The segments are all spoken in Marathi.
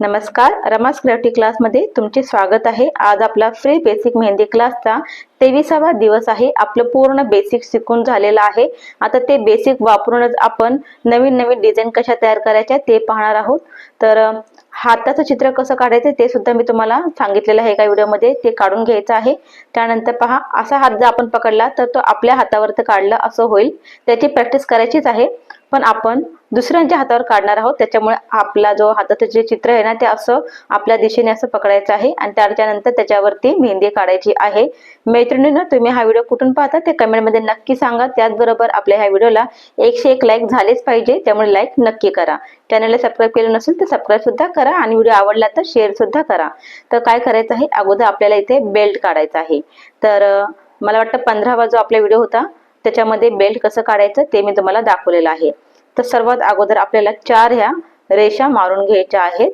नमस्कार रमास क्राफ्टी क्लासमध्ये तुमचे स्वागत आहे. आज आपला फ्री बेसिक मेहंदी क्लासचा तेविसावा दिवस आहे. आपलं पूर्ण बेसिक शिकून झालेलं आहे. आता ते बेसिक वापरूनच आपण नवीन नवीन डिझाईन कशा तयार करायच्या ते पाहणार आहोत. तर हाताचं चित्र कसं काढायचं ते सुद्धा मी तुम्हाला सांगितलेलं आहे एका व्हिडिओमध्ये. ते काढून घ्यायचं आहे. त्यानंतर पहा असा हात जर आपण पकडला तर तो आपल्या हातावरती काढला असं होईल. त्याची प्रॅक्टिस करायचीच आहे. पण आपण दुसऱ्यांच्या हातावर काढणार आहोत. त्याच्यामुळे आपला जो हाताचं जे चित्र आहे ना ते असं आपल्या दिशेने असं पकडायचं आहे. आणि त्याच्यानंतर त्याच्यावरती मेहंदी काढायची आहे. मैत्रिणीनं तुम्ही हा व्हिडिओ कुठून पाहता ते कमेंटमध्ये नक्की सांगा. त्याचबरोबर आपल्या ह्या व्हिडिओला एकशे एक लाईक झालेच पाहिजे. त्यामुळे लाईक नक्की करा. चॅनलला सबस्क्राईब केलं नसेल तर सबस्क्राईब सुद्धा करा. आणि व्हिडिओ आवडला तर शेअर सुद्धा करा. तर काय करायचं आहे? अगोदर आपल्याला इथे बेल्ट काढायचा आहे. तर मला वाटतं पंधरावा जो आपला व्हिडिओ होता त्याच्यामध्ये बेल्ट कसं काढायचं ते मी तुम्हाला दाखवलेलं आहे. तर सर्वात अगोदर आपल्याला चार ह्या रेषा मारून घ्यायच्या आहेत.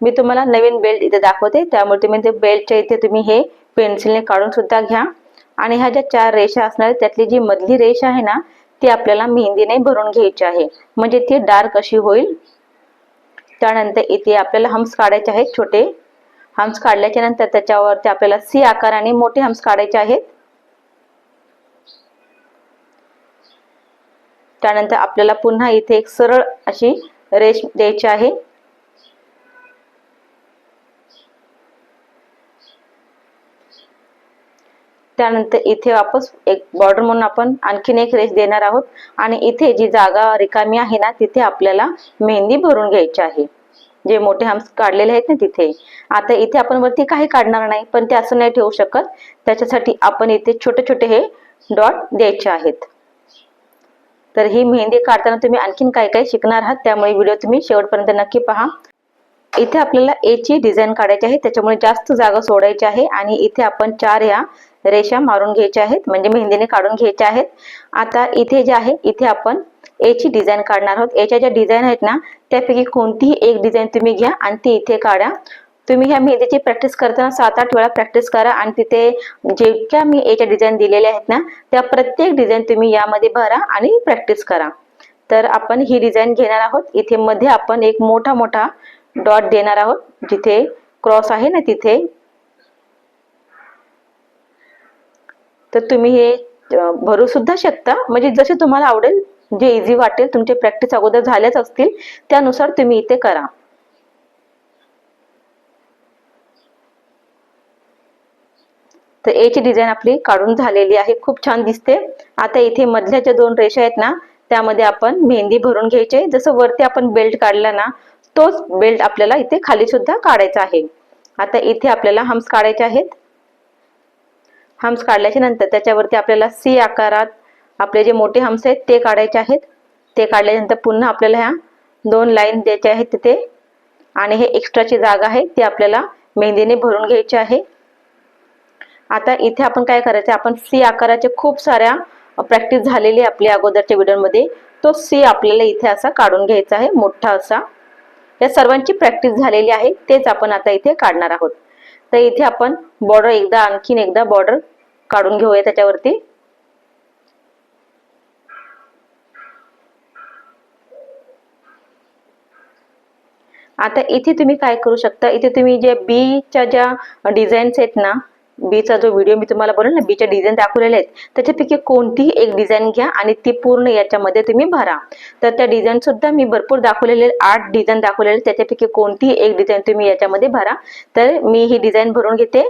मी तुम्हाला नवीन बेल्ट इथे दाखवते. त्यामुळे तुम्ही ते बेल्टच्या इथे तुम्ही हे पेन्सिलने काढून सुद्धा घ्या. आणि ह्या ज्या चार रेषा असणार त्यातली जी मधली रेषा आहे ना ती आपल्याला मेहंदीने भरून घ्यायची आहे. म्हणजे ती डार्क अशी होईल. त्यानंतर इथे आपल्याला हम्स काढायचे आहेत छोटे. हम्स काढल्याच्या नंतर त्याच्यावरती आपल्याला सी आकाराने मोठे हम्स काढायचे आहेत. त्यानंतर आपल्याला पुन्हा इथे एक सरळ अशी रेष द्यायची आहे. त्यानंतर इथे वापस एक बॉर्डर म्हणून आपण आणखीन एक रेस देणार आहोत. आणि इथे जी जागा रिकामी आहे ना तिथे आपल्याला मेहंदी भरून घ्यायची आहे. जे मोठे हम्स काढलेले आहेत ना तिथे. आता इथे आपण वरती काही काढणार नाही पण ते असं नाही ठेवू शकत. त्याच्यासाठी आपण इथे छोटे छोटे हे डॉट द्यायचे आहेत. तर ही मेहंदी काढताना तुम्ही आणखीन काय काय शिकणार आहात त्यामुळे व्हिडिओ तुम्ही शेवटपर्यंत नक्की पहा. इथे आपल्याला ए ची डिझाईन काढायची आहे. त्याच्यामुळे जास्त जागा सोडायची आहे आणि इथे आपण चार या रेषा मारून घ्यायच्या आहेत. म्हणजे मेहंदीने काढून घ्यायच्या आहेत. आता इथे जे आहे इथे आपण ए ची डिझाईन काढणार आहोत. एच्या ज्या डिझाईन आहेत ना त्यापैकी कोणतीही एक डिझाईन तुम्ही घ्या आणि ती इथे काढा. तुम्ही ह्या मेहंदीची प्रॅक्टिस करताना सात आठ वेळा प्रॅक्टिस करा आणि तिथे जितक्या मी एच्या डिझाईन दिलेल्या आहेत ना त्या प्रत्येक डिझाईन तुम्ही यामध्ये भरा आणि प्रॅक्टिस करा. तर आपण ही डिझाईन घेणार आहोत. इथे मध्ये आपण एक मोठा मोठा डॉट देणार आहोत. जिथे क्रॉस आहे ना तिथे. तर तुम्ही हे भरू सुद्धा शकता. म्हणजे जसे तुम्हाला आवडेल जे इझी वाटेल तुमचे प्रॅक्टिस अगोदर झाल्याच असतील त्यानुसार तुम्ही इथे करा. तर एची डिझाईन आपली काढून झालेली आहे. खूप छान दिसते. आता इथे मधल्या ज्या दोन रेषा आहेत ना त्यामध्ये आपण मेहंदी भरून घ्यायची जसं वरती आपण बेल्ट काढला ना तोच बेल्ट आपल्याला इथे खाली सुद्धा काढायचा आहे. आता इथे आपल्याला हम्स काढायचे आहेत. हम्स काढल्याच्या नंतर त्याच्यावरती आपल्याला सी आकारात आपले जे मोठे हम्स आहेत ते काढायचे आहेत. ते काढल्यानंतर पुन्हा आपल्याला ह्या दोन लाईन द्यायच्या आहेत तिथे. आणि हे एक्स्ट्राची जागा आहे ती आपल्याला मेहंदीने भरून घ्यायची आहे. आता इथे आपण काय करायचं आपण सी आकाराचे खूप साऱ्या प्रॅक्टिस झालेली आहे आपल्या अगोदरच्या व्हिडिओमध्ये तो सी आपल्याला इथे असा काढून घ्यायचा आहे मोठा असा. या सर्वांची प्रॅक्टिस झालेली आहे तेच आपण आता इथे काढणार आहोत. तर इथे आपण बॉर्डर एकदा आणखीन एकदा बॉर्डर काढून घेऊया त्याच्यावरती. आता इथे तुम्ही काय करू शकता? इथे तुम्ही जे बीच्या ज्या डिझाईन्स आहेत ना बीचा जो व्हिडिओ मी तुम्हाला बोलेल ना बीच्या डिझाईन दाखवलेल्या आहेत त्याच्यापैकी कोणतीही एक डिझाईन घ्या आणि ती पूर्ण याच्यामध्ये तुम्ही भरा. तर त्या डिझाईन सुद्धा मी भरपूर दाखवलेले आठ डिझाईन दाखवलेले त्याच्यापैकी कोणतीही एक डिझाईन तुम्ही याच्यामध्ये भरा. तर मी ही डिझाईन भरून घेते.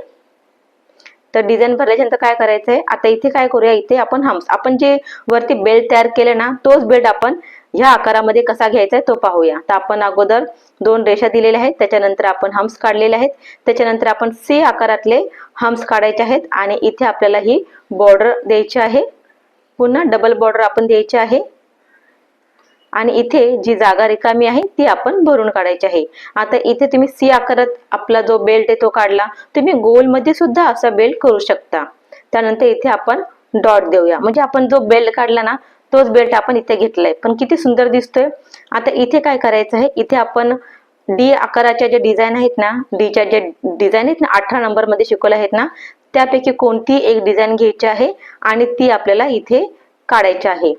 तर डिझाईन भरल्याच्यानंतर काय करायचंय? आता इथे काय करूया? इथे आपण हम्स आपण जे वरती बेल्ट तयार केले ना तोच बेल्ट आपण ह्या आकारामध्ये कसा घ्यायचा आहे तो पाहूया. तर आपण अगोदर दोन रेषा दिलेल्या आहेत. त्याच्यानंतर आपण हम्स काढलेले आहेत. त्याच्यानंतर आपण सी आकारातले हम्स काढायचे आहेत आणि इथे आपल्याला ही बॉर्डर द्यायची आहे. पुन्हा डबल बॉर्डर आपण द्यायची आहे. आणि इथे जी जागा रिकामी आहे ती आपण भरून काढायची आहे. आता इथे तुम्ही सी आकारात आपला जो बेल्ट आहे तो काढला. तुम्ही गोलमध्ये सुद्धा असा बेल्ट करू शकता. त्यानंतर इथे आपण डॉट देऊया. म्हणजे आपण जो बेल्ट काढला ना तोच बेल्ट आपण इथे घेतलाय. पण किती सुंदर दिसतोय. आता इथे काय करायचं आहे? इथे आपण डी आकाराच्या ज्या डिझाईन आहेत ना डीच्या ज्या डिझाईन आहेत ना अठरा नंबरमध्ये शिकवल्या आहेत ना त्यापैकी कोणती एक डिझाईन घ्यायची आहे आणि ती आपल्याला इथे काढायची आहे.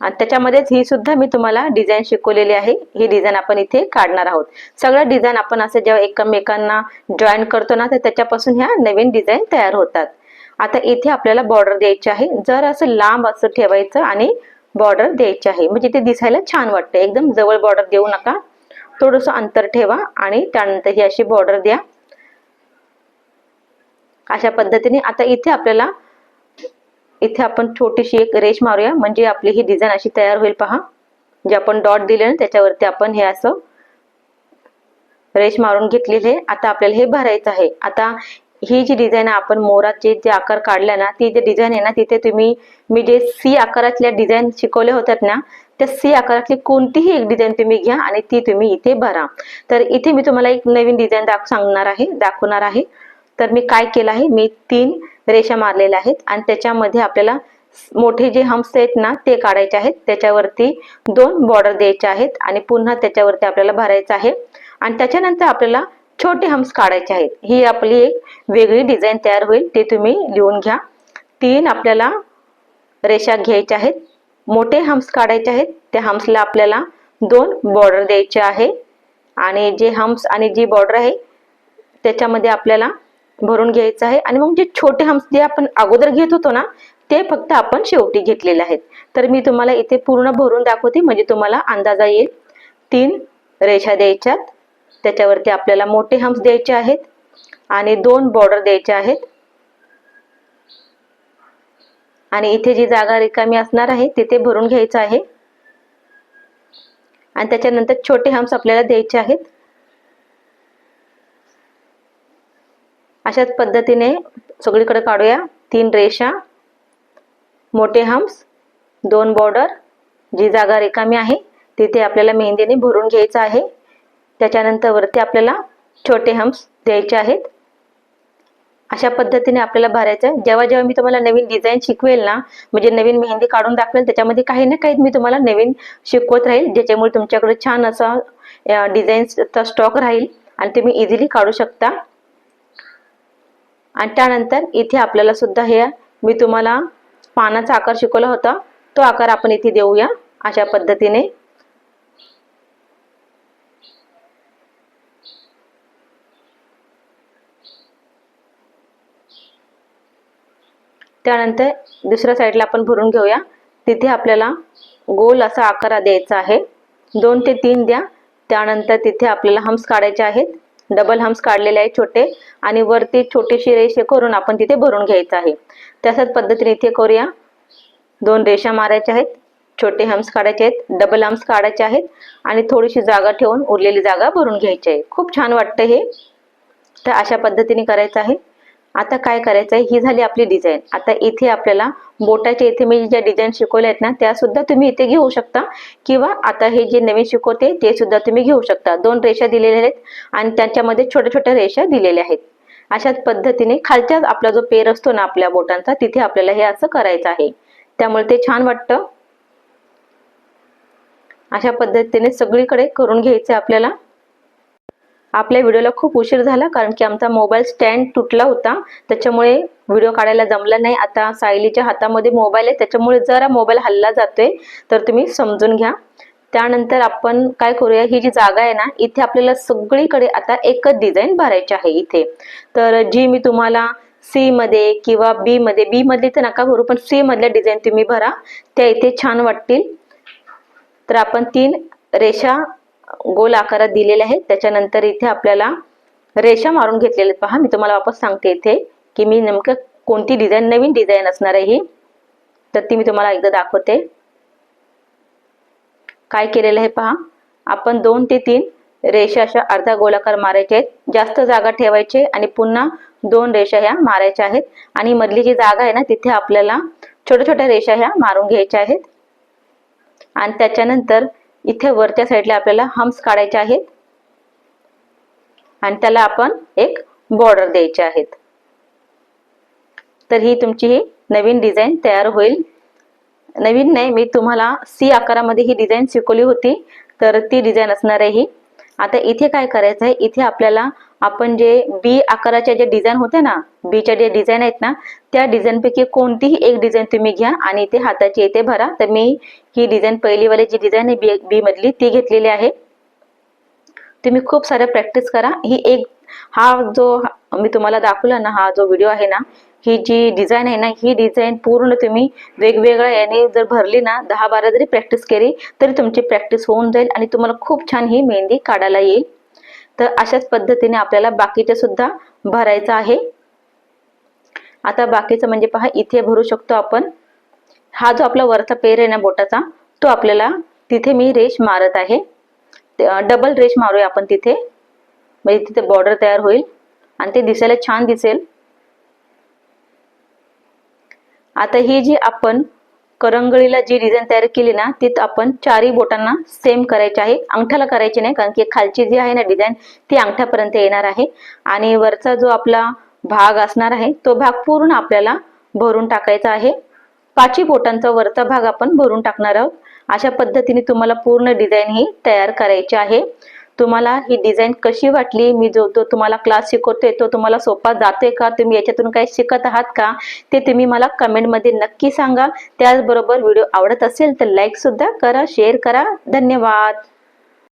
आणि त्याच्यामध्येच ही सुद्धा मी तुम्हाला डिझाईन शिकवलेली आहे. ही डिझाईन आपण इथे काढणार आहोत. सगळ्या डिझाईन आपण असं जेव्हा एकमेकांना जॉईन करतो ना तर त्याच्यापासून ह्या नवीन डिझाईन तयार होतात. आता इथे आपल्याला बॉर्डर द्यायची आहे. जर असं लांब असं ठेवायचं आणि बॉर्डर द्यायची आहे म्हणजे ते दिसायला छान वाटतं एकदम जवळ बॉर्डर देऊ नका. थोडस अंतर ठेवा आणि त्यानंतर ही अशी बॉर्डर द्या. अशा पद्धतीने आता इथे आपल्याला इथे आपण छोटीशी एक रेश मारूया. म्हणजे आपली ही डिझाईन अशी तयार होईल पहा. जे आपण डॉट दिले ना त्याच्यावरती आपण हे असं रेश मारून घेतलेले आहे. आता आपल्याला हे भरायचं आहे. आता ही जी डिझाईन आपण मोराचे जे आकार काढल्या ना ती जे डिझाईन आहे ना तिथे तुम्ही मी जे सी आकारातल्या डिझाईन शिकवल्या होत्यात ना त्या सी आकारातली कोणतीही एक डिझाईन तुम्ही घ्या आणि ती तुम्ही इथे भरा. तर इथे मी तुम्हाला एक नवीन डिझाईन दाख सांगणार आहे दाखवणार आहे. तर मी काय केलं आहे मी तीन रेषा मारलेल्या आहेत आणि त्याच्यामध्ये आपल्याला मोठे जे हम्स आहेत ना ते काढायचे आहेत. त्याच्यावरती दोन बॉर्डर द्यायचे आहेत आणि पुन्हा त्याच्यावरती आपल्याला भरायचं आहे. आणि त्याच्यानंतर आपल्याला छोटे हम्स काढायचे आहेत. ही आपली एक वेगळी डिझाईन तयार होईल. ते तुम्ही लिहून घ्या. तीन आपल्याला रेषा घ्यायच्या आहेत. मोठे हम्स काढायचे आहेत. त्या हम्सला आपल्याला दोन बॉर्डर द्यायचे आहे. आणि जे हम्स आणि जी बॉर्डर आहे त्याच्यामध्ये आपल्याला भरून घ्यायचं आहे. आणि मग जे छोटे हम्स जे आपण अगोदर घेत होतो ना ते फक्त आपण शेवटी घेतलेले आहेत. तर मी तुम्हाला इथे पूर्ण भरून दाखवते. म्हणजे तुम्हाला अंदाजा येईल. तीन रेषा द्यायच्यात. त्याच्यावरती आपल्याला मोठे हम्स द्यायचे आहेत आणि दोन बॉर्डर द्यायचे आहेत. आणि इथे जी जागा रिकामी असणार आहे तिथे भरून घ्यायचं आहे. आणि त्याच्यानंतर छोटे हम्स आपल्याला द्यायचे आहेत. अशाच पद्धतीने सगळीकडे काढूया. तीन रेषा मोठे हम्स दोन बॉर्डर जी जागा रिकामी आहे तिथे आपल्याला मेहंदीने भरून घ्यायचं आहे. त्याच्यानंतर वरती आपल्याला छोटे हम्स द्यायचे आहेत. अशा पद्धतीने आपल्याला भरायचं आहे. जेव्हा जेव्हा मी तुम्हाला नवीन डिझाईन शिकवेल ना म्हणजे नवीन मेहंदी काढून दाखवेल त्याच्यामध्ये काही ना काही मी तुम्हाला नवीन शिकवत राहील ज्याच्यामुळे तुमच्याकडे छान असा डिझाईन्सचा स्टॉक राहील आणि तुम्ही इझिली काढू शकता. आणि त्यानंतर इथे आपल्याला सुद्धा हे मी तुम्हाला पानाचा आकार शिकवला होता. तो आकार आपण इथे देऊया अशा पद्धतीने. त्यानंतर दुसऱ्या साईडला आपण भरून घेऊया. तिथे आपल्याला गोल असा आकार द्यायचा आहे. दोन ते तीन द्या. त्यानंतर तिथे आपल्याला हम्स काढायचे आहेत. डबल हम्स काढलेले आहेत छोटे आणि वरती छोटीशी रेषे करून आपण तिथे भरून घ्यायचं आहे. तशाच पद्धतीने इथे करूया. दोन रेषा मारायच्या आहेत. छोटे हम्स काढायचे आहेत. डबल हम्स काढायचे आहेत. आणि थोडीशी जागा ठेवून उरलेली जागा भरून घ्यायची आहे. खूप छान वाटतं हे. तर अशा पद्धतीने करायचं आहे. आता काय करायचं आहे ही झाली आपली डिझाईन आता इथे आपल्याला बोटाच्या इथे मी ज्या डिझाईन शिकवल्या आहेत ना त्या सुद्धा तुम्ही इथे घेऊ शकता. किंवा आता हे जे नवीन शिकवते ते सुद्धा तुम्ही घेऊ शकता. दोन रेषा दिलेल्या आहेत आणि त्यांच्यामध्ये छोट्या छोट्या रेषा दिलेल्या आहेत. अशाच पद्धतीने खालच्या आपला जो पेर असतो ना आपल्या बोटांचा तिथे आपल्याला हे असं करायचं आहे. त्यामुळे ते छान वाटतं. अशा पद्धतीने सगळीकडे करून घ्यायचं आपल्याला. आपल्या व्हिडिओला खूप उशीर झाला कारण की आमचा मोबाईल स्टँड तुटला होता. त्याच्यामुळे व्हिडिओ काढायला जमला नाही. आता सायलीच्या हातामध्ये मोबाईल आहे. त्याच्यामुळे जरा मोबाईल हल्ला जातोय. तर तुम्ही समजून घ्या. त्यानंतर आपण काय करूया? ही जी जागा आहे ना इथे आपल्याला सगळीकडे आता एकच डिझाईन भरायची आहे इथे. तर जी मी तुम्हाला सी मध्ये किंवा बी मध्ये बी मध्ये तर नका भरू पण सी मधल्या डिझाईन तुम्ही भरा. त्या इथे छान वाटतील. तर आपण तीन रेषा गोल आकारात दिलेले आहेत. त्याच्यानंतर इथे आपल्याला रेषा मारून घेतलेले पहा मी तुम्हाला वापस सांगते इथे की मी नेमकं कोणती डिझाईन नवीन डिझाईन असणार आहे ही. तर ती मी तुम्हाला एकदा दाखवते. काय केलेलं आहे पहा आपण दोन ते तीन रेषा अशा अर्धा गोलाकार मारायचे आहेत. जास्त जागा ठेवायचे आणि पुन्हा दोन रेषा ह्या मारायच्या आहेत. आणि मधली जी जागा आहे ना तिथे आपल्याला छोट्या छोट्या रेषा ह्या मारून घ्यायच्या आहेत. आणि त्याच्यानंतर इथे वरच्या साईडला आपल्याला हम्स काढायचे आहेत. आणि त्याला आपण एक बॉर्डर द्यायचे आहेत. तर ही तुमची ही नवीन डिझाईन तयार होईल. नवीन नाही मी तुम्हाला सी आकारामध्ये ही डिझाईन शिकवली होती. तर ती डिझाईन असणार आहे ही. आता इथे काय करायचं आहे? इथे आपल्याला आपण जे बी आकाराच्या जे डिझाईन होते ना बीच्या जे डिझाईन आहेत ना त्या डिझाईन पैकी कोणतीही एक डिझाईन तुम्ही घ्या आणि ते हाताची येथे भरा. तर मी ही डिझाईन पहिलीवाली जी डिझाईन आहे बी बी मधली ती घेतलेली आहे. तुम्ही खूप साऱ्या प्रॅक्टिस करा. ही एक हा जो मी तुम्हाला दाखवला ना हा जो व्हिडिओ आहे ना ही जी डिझाईन आहे ना ही डिझाईन पूर्ण तुम्ही वेगवेगळ्या याने जर भरली ना दहा बारा जरी प्रॅक्टिस केली तरी तुमची प्रॅक्टिस होऊन जाईल आणि तुम्हाला खूप छान ही मेहंदी काढायला येईल. तर अशाच पद्धतीने आपल्याला बाकीचे सुद्धा भरायचं आहे. आता बाकीचं म्हणजे पहा इथे भरू शकतो आपण. हा जो आपला वरचा पेर आहे ना बोटाचा तो आपल्याला तिथे मी रेश मारत आहे. डबल रेश मारूया आपण तिथे. म्हणजे तिथे बॉर्डर तयार होईल. आणि ते दिसायला छान दिसेल. आता ही जी आपण करंगळीला जी डिझाईन तयार केली ना ती आपण चारही बोटांना सेम करायची आहे. अंगठ्याला करायची नाही कारण की खालची जी आहे ना डिझाईन ती अंगठ्यापर्यंत येणार आहे. आणि वरचा जो आपला भाग असणार आहे तो भाग पूर्ण आपल्याला भरून टाकायचा आहे. पाचही बोटांचा वरचा भाग आपण भरून टाकणार आहोत. अशा पद्धतीने तुम्हाला पूर्ण डिझाईन ही तयार करायची आहे. तुम्हाला ही डिझाईन कशी वाटली? मी जो तो तुम्हाला क्लास शिकवतोय तो तुम्हाला सोपा जातोय का? तुम्ही याच्यातून काही शिकत आहात का? ते तुम्ही मला कमेंटमध्ये नक्की सांगा. त्याचबरोबर व्हिडिओ आवडत असेल तर लाईक सुद्धा करा शेअर करा. धन्यवाद.